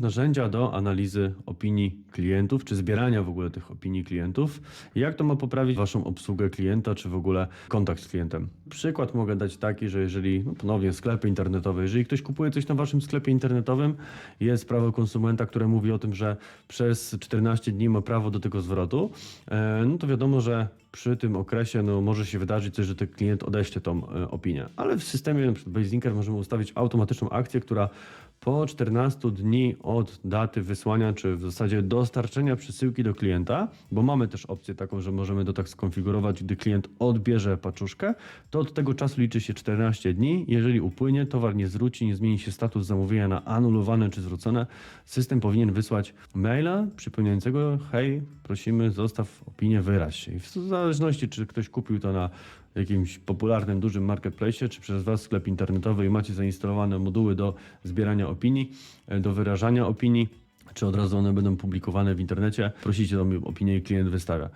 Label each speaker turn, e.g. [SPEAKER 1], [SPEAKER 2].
[SPEAKER 1] narzędzia do analizy opinii klientów, czy zbierania w ogóle tych opinii klientów. Jak to ma poprawić Waszą obsługę klienta, czy w ogóle kontakt z klientem? Przykład mogę dać taki, że jeżeli, no ponownie sklepy internetowe, jeżeli ktoś kupuje coś na Waszym sklepie internetowym, jest prawo konsumenta, które mówi o tym, że przez 14 dni ma prawo do tego zwrotu, e, no to wiadomo, że przy tym okresie no, może się wydarzyć coś, że ten klient odeśle tą e, opinię. Ale w systemie np. Możemy ustawić automatyczną akcję, która po 14 dni od daty wysłania, czy w zasadzie dostarczenia przesyłki do klienta, bo mamy też opcję taką, że możemy to tak skonfigurować, gdy klient odbierze paczuszkę, to od tego czasu liczy się 14 dni. Jeżeli upłynie, towar nie zwróci, nie zmieni się status zamówienia na anulowane czy zwrócone, system powinien wysłać maila przypominającego, hej, prosimy, zostaw opinię, wyraź się. I w zależności, czy ktoś kupił to na jakimś popularnym, dużym marketplace, czy przez Was sklep internetowy i macie zainstalowane moduły do zbierania opinii, e, do wyrażania opinii, czy od razu one będą publikowane w internecie, prosicie o opinię i klient wystawia.